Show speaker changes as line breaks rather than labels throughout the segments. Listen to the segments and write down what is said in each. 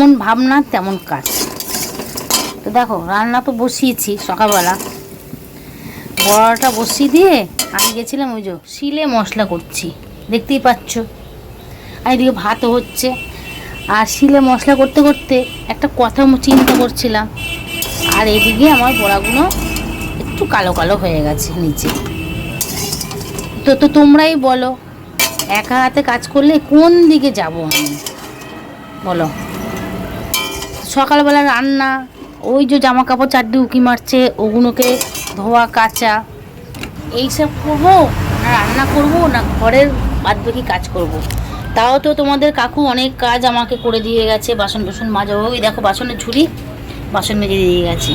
যেমন ভাবনা, তেমন কাজ। তো দেখো, রান্না তো বসিয়েছি সকালবেলা। বড়াটা বসিয়ে দিয়ে আমি গেছিলাম ওই যে শিলে মশলা করছি। দেখতেই পাচ্ছ। আর এদিকে ভাতও হচ্ছে। আর শিলে মশলা করতে করতে একটা কথা চিন্তা করছিলাম। আর এদিকে আমার বড়াগুলো একটু কালো কালো হয়ে গেছে নিচে। তো তো তোমরাই বলো, একা হাতে কাজ করলে কোন দিকে যাব আমি? বলো। সকালবেলা রান্না, ওই যে জামা কাপড় চারটি উকি মারছে, ওগুলোকে ধোয়া, কাচা। এইসব করব না রান্না করব না ঘরের বাদবাকি কাজ করব। তাও তো তোমাদের কাকু অনেক কাজ আমাকে করে দিয়ে গেছে বাসন টাসন মাজা। ওই দেখো বাসনের ঝুড়ি, বাসন মেজে দিয়ে গেছে।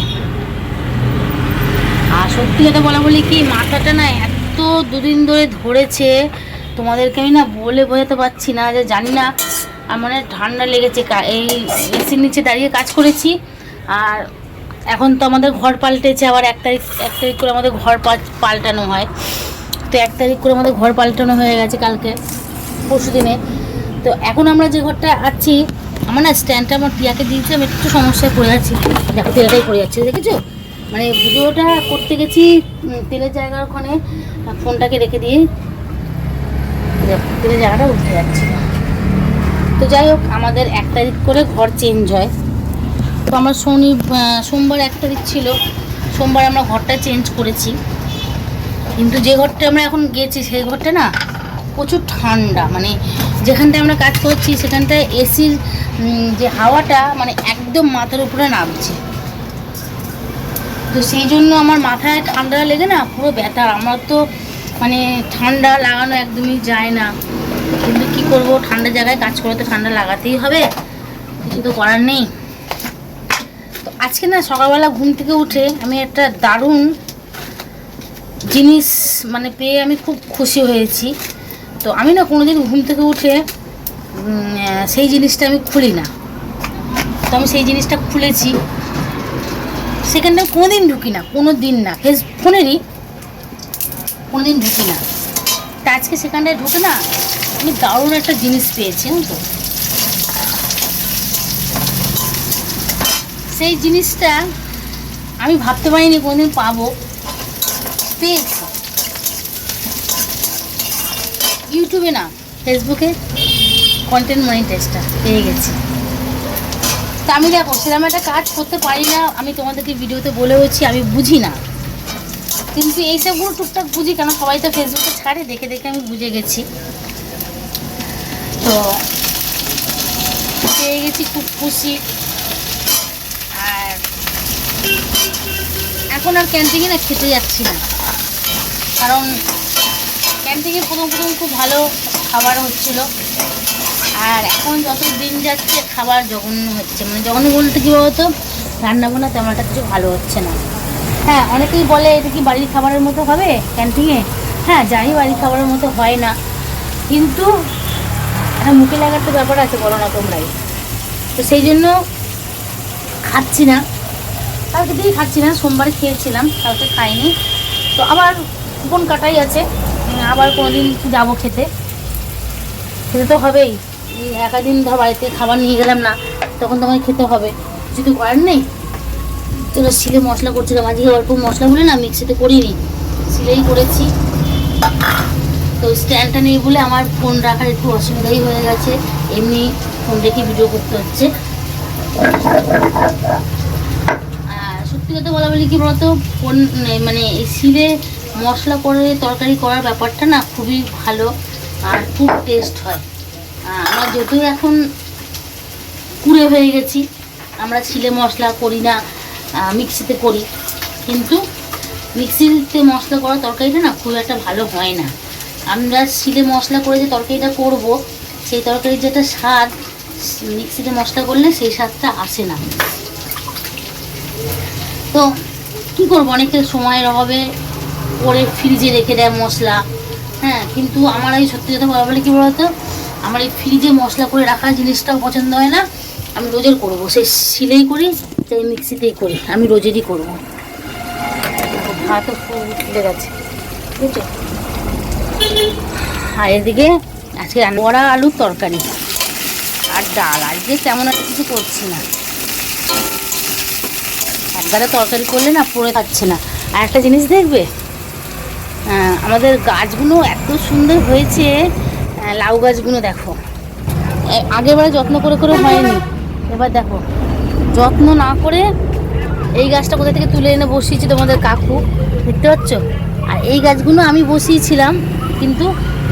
আর সত্যি কথা বলা বলি কি, মাথাটা না এত দুদিন ধরে ধরেছে, তোমাদেরকে আমি না বলে বোঝাতে পারছি না, যে জানি না আমার মানে ঠান্ডা লেগেছে এই এসির নিচে দাঁড়িয়ে কাজ করেছি। আর এখন তো আমাদের ঘর পাল্টেছে, আবার এক তারিখ এক তারিখ করে আমাদের ঘর পাল্টানো হয়। তো এক তারিখ করে আমাদের ঘর পাল্টানো হয়ে গেছে কালকে, পরশু দিনে। তো এখন আমরা যে ঘরটা আছি, আমার না স্ট্যান্ডটা আমার টিয়াকে আমি একটু সমস্যায় পড়ে আছি। দেখো, তেলটাই পড়ে যাচ্ছে, দেখেছ? মানে ভিডিওটা করতে গেছি তেলের জায়গার ওখানে ফোনটাকে রেখে দিয়ে তেলের জায়গাটা উঠে যাচ্ছে। তো যাই হোক, আমাদের এক তারিখ করে ঘর চেঞ্জ হয়। তো আমার শনি সোমবার এক তারিখ ছিল। সোমবার আমরা ঘরটা চেঞ্জ করেছি। কিন্তু যে ঘরটা আমরা এখন গেছি, সেই ঘরটা না প্রচুর ঠান্ডা। মানে যেখানটায় আমরা কাজ করছি, সেখানটায় এসির যে হাওয়াটা মানে একদম মাথার উপরে নামছে। তো সেই জন্য আমার মাথায় ঠান্ডা লেগে না পুরো ব্যথা। আমার তো মানে ঠান্ডা লাগানো একদমই যায় না। কিন্তু কি করব? ঠান্ডা জায়গায় কাজ করে তো ঠান্ডা লাগাতেই হবে। কিছু তো করার নেই। তো আজকে না সকালবেলা ঘুম থেকে উঠে আমি একটা দারুণ জিনিস মানে পেয়ে আমি খুব খুশি হয়েছি। তো আমি না কোনোদিন ঘুম থেকে উঠে সেই জিনিসটা আমি খুলি না। তো আমি সেই জিনিসটা খুলেছি। সেখানটা কোনো দিন ঢুকি না কোনো দিন না। ফেস, ফোনেরই কোনো দিন ঢুকি না। তা আজকে সেখানটায় ঢুকে না আমি দারুণ একটা জিনিস পেয়েছি জানো তো। সেই জিনিসটা আমি ভাবতে পারিনি কোনোদিন পাবো। পেয়েছি। ইউটিউবে না, ফেসবুকে কন্টেন্ট মনিটাইজটা পেয়ে গেছি। তা আমি দেখো, সেরকম একটা কাজ করতে পারি না, আমি তোমাদেরকে ভিডিওতে বলেওছি আমি বুঝি না। কিন্তু এইসবগুলো টুকটাক বুঝি কেন? সবাই তো ফেসবুকে ছাড়ে, দেখে দেখে আমি বুঝে গেছি। তো পেয়ে গেছি খুব খুশি। আর এখন আর ক্যান্টিনে না খেতে যাচ্ছি না। কারণ ক্যান্টিনে প্রথম প্রথম খুব ভালো খাবার হচ্ছিল। আর এখন যত দিন যাচ্ছে খাবার জঘন্য হচ্ছে। মানে জঘন্য বলতে কী বলতো? রান্না বান্না তেমন একটা কিছু ভালো হচ্ছে না। হ্যাঁ অনেকেই বলে এটা কি বাড়ির খাবারের মতো হবে ক্যান্টিনে হ্যাঁ জানি বাড়ির খাবারের মতো হয় না। কিন্তু একটা মুখে লাগার তো ব্যাপার আছে, বলো না তোমরাই। তো সেই জন্য খাচ্ছি না। কালকে দিয়েই খাচ্ছি না, সোমবারে খেয়েছিলাম, কালকে খাইনি। তো আবার কুপন কাটাই আছে আবার কোনোদিন যাব খেতে। খেতে তো হবেই। একাদিন ধর বাড়িতে খাবার নিয়ে গেলাম না, তখন তোমায় খেতে হবে। কিছু তো করার নেই। তো শিলে মশলা করছিলাম। আজকে অল্প মশলাগুলো না মিক্সিতে করিনি। শিলেই করেছি। তো স্ট্যান্ডটা নেই বলে আমার ফোন রাখার একটু অসুবিধাই হয়ে গেছে। এমনি ফোন রেখে ভিডিও করতে হচ্ছে। আর সত্যি কথা বলা বলি কি বলতো কোন মানে শিলে মশলা করে তরকারি করার ব্যাপারটা না খুবই ভালো আর খুব টেস্ট হয়। আমরা যদিও এখন কুড়ে হয়ে গেছি, আমরা শিলে মশলা করি না মিক্সিতে করি। কিন্তু মিক্সিতে মশলা করা তরকারিটা না খুব একটা ভালো হয় না। আমরা শিলে মশলা করে যে তরকারিটা করব, সেই তরকারির যেটা স্বাদ, মিক্সিতে মশলা করলে সেই স্বাদটা আসে না। তো কি করব? অনেকের সময়ের অভাবে করে ফ্রিজে রেখে দেয় মশলা। হ্যাঁ কিন্তু আমার এই সত্যি কথা বলা বলে কি বলতো? আমার এই ফ্রিজে মশলা করে রাখা জিনিসটাও পছন্দ হয় না। আমি রোজের করব। সেই শিলেই করি, সেই মিক্সিতেই করি। আমি রোজেরই করব। ভাতও ফুলে গেছে। বুঝছ? আর এদিকে আজকে বড়া আলুর তরকারি। আর ডাল আজকে তেমন একটা কিছু করছি না। একবারে তরকারি করলে না পড়ে থাকছে না। আর একটা জিনিস দেখবে? আমাদের গাছগুলো এত সুন্দর হয়েছে। লাউ গাছগুলো দেখো। আগেরবারে যত্ন করে করে হয়নি। এবার দেখো, যত্ন না করে এই গাছটা কোথা থেকে তুলে এনে বসিয়েছি তোমাদের কাকু? দেখতে পাচ্ছ? আর এই গাছগুলো আমি বসিয়েছিলাম। কিন্তু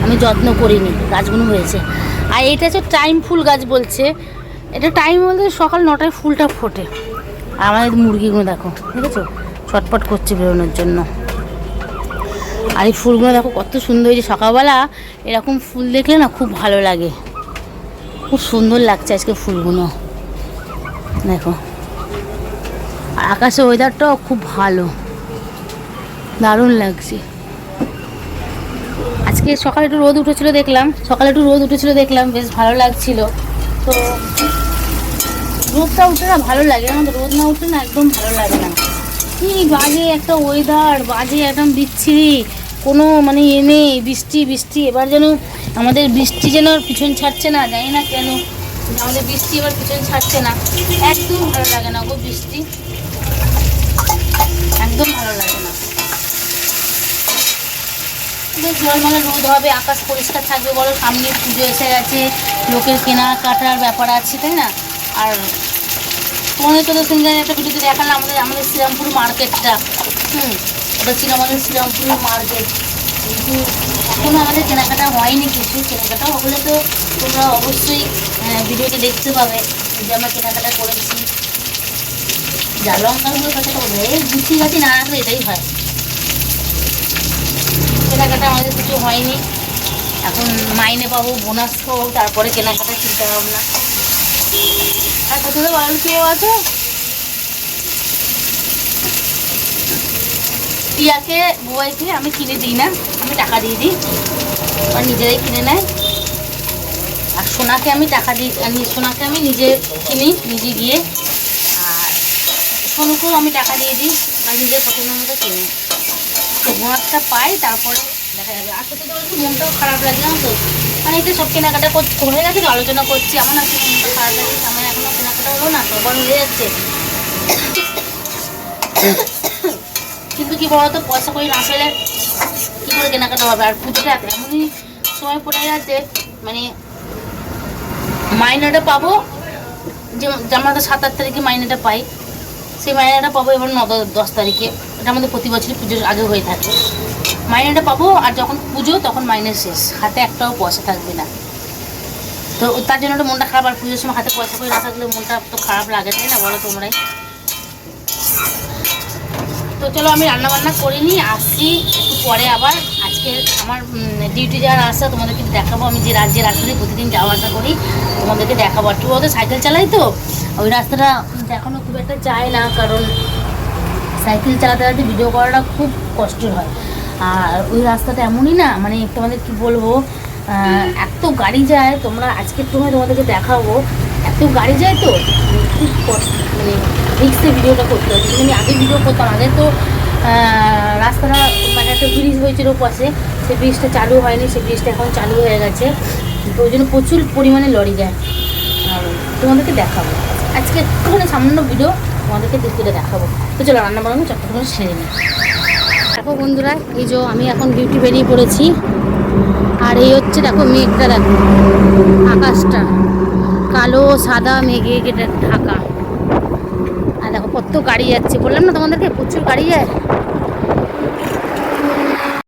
আমি যত্ন করিনি, গাছগুলো হয়েছে। আর এটা হচ্ছে টাইম ফুল গাছ বলছে। এটা টাইম বলতে সকাল নটায় ফুলটা ফোটে। আর আমাদের মুরগিগুলো দেখো ঠিক আছে ছটপট করছে বেরোনোর জন্য। আর এই ফুলগুলো দেখো কত সুন্দর হয়েছে। সকালবেলা এরকম ফুল দেখলে না খুব ভালো লাগে। খুব সুন্দর লাগছে আজকে ফুলগুলো। দেখো। আর আকাশের ওয়েদারটাও খুব ভালো। দারুণ লাগছে। আজকে সকালে একটু রোদ উঠেছিল দেখলাম, সকালে একটু রোদ উঠেছিল দেখলাম, বেশ ভালো লাগছিল। তো রোদটা উঠে না ভালো লাগে আমাদের রোদ না উঠলে না একদম ভালো লাগে না। কি বাজে একটা ওয়েদার বাজে একদম বিচ্ছিরি। কোনো মানে এ নেই, বৃষ্টি বৃষ্টি। এবার যেন আমাদের বৃষ্টি যেন আর পিছন ছাড়ছে না, জানি না কেন। আমাদের বৃষ্টি এবার পিছন ছাড়ছে না। একদম ভালো লাগে না গো বৃষ্টি। একদম ভালো লাগে না। বেশ ঝলমলে রোদ হবে আকাশ পরিষ্কার থাকবে বলো সামনে পুজো এসে গেছে লোকের কেনাকাটার ব্যাপার আছে তাই না? আর তোমাদের তো সঙ্গে একটা ভিডিওতে দেখালাম আমাদের আমাদের শ্রীরামপুর মার্কেটটা। হুম ওটা ছিল আমাদের শ্রীরামপুর মার্কেট। কিন্তু এখনও আমাদের কেনাকাটা হয়নি কিছু। কেনাকাটা হলে তো তোমরা অবশ্যই আহ, ভিডিওতে দেখতে পাবে যে আমরা কেনাকাটা করেছি। যা লঙ্কাগুলোর কথা বলবে এই গুছি গাছি না রাখলে এটাই হয় কেনাকাটা আমাদের কিছু হয়নি। এখন মাইনে পাবো বোনাস পাবো, তারপরে কেনাকাটা চিন্তা ভাবনা। আর কোথাও বাড়ি পেয়েও আছো? টিয়াকে বুবাইকে আমি কিনে দিই না, আমি টাকা দিয়ে দিই। আর নিজেরাই কিনে নেয়। আর সোনাকে আমি টাকা দিই সোনাকে আমি নিজে কিনি, নিজে গিয়ে। আর সোনুকেও আমি টাকা দিয়ে দিই আর নিজের পছন্দ মতো কিনি। তো বোনাসটা পাই, তারপরে দেখা যাবে। আর সত্যি তো মনটাও খারাপ লাগে তো? মানে এটা সব কেনাকাটা করে গেছে তো, আলোচনা করছি। আমার না মনটা খারাপ লাগে আমার এখনও কেনাকাটা হলো না, তো বড় হয়ে যাচ্ছে। কিন্তু কি বলতো, পয়সা করে না পেলে কী করে কেনাকাটা হবে? আর পুজোটা এমনই সময় পড়ে যাচ্ছে মানে মাইনেটা পাবো, যে যে আমরা তো সাত আট তারিখে মাইনেটা পাই, সেই মাইনেটা পাবো এবার ন দশ তারিখে। এটা আমাদের প্রতি বছরই পুজোর আগে হয়ে থাকে। মাইনেটা পাবো আর যখন পুজো, তখন মাইনে শেষ। হাতে একটাও পয়সা থাকবে না। তো তার জন্য তো মনটা খারাপ, আর পুজোর সময় হাতে পয়সা করে না থাকলে মনটা তো খারাপ লাগে, তাই না? বলো তোমরাই। তো চলো, আমি রান্না বান্না করিনি আসছি একটু পরে আবার। আজকে আমার ডিউটি যাওয়ার আসা তোমাদেরকে দেখাবো। আমি যে রাজ্যে রাস্তা দিয়ে প্রতিদিন যাওয়া আসা করি, তোমাদেরকে দেখাবো। একটু বলতে সাইকেল চালাই তো? ওই রাস্তাটা দেখানো খুব একটা চায় না, কারণ সাইকেল চালাতে চালাতে ভিডিও করাটা খুব কষ্টের হয়। আর ওই রাস্তাটা এমনই না মানে তোমাদের কি বলব এত গাড়ি যায়, তোমরা আজকের সময় তোমাদেরকে দেখাবো। এত গাড়ি যায় তো, খুব কষ্ট মানে রিক্সে ভিডিওটা করতে কিন্তু আমি আগে ভিডিও করতাম, আগে তো রাস্তাটা মানে একটা ব্রিজ হয়েছিল পাশে, সেই ব্রিজটা চালু হয়নি, সেই ব্রিজটা এখন চালু হয়ে গেছে। তো ওই জন্য প্রচুর পরিমাণে লরি যায়। তোমাদেরকে দেখাবো। আজকে একটুখানি সামান্য ভিডিও তোমাদেরকে দেখতে দেখাবো। তো চলো রান্না বান্না চট্টগ্রামে সেরে নিই। দেখো বন্ধুরা, এই যে আমি এখন ডিউটি বেরিয়ে পড়েছি। আর এই হচ্ছে দেখো মেঘটা দেখো, আকাশটা। কালো, সাদা, মেঘে ঢাকা। আর দেখো কত গাড়ি যাচ্ছে, বললাম না তোমাদেরকে, প্রচুর গাড়ি যায়?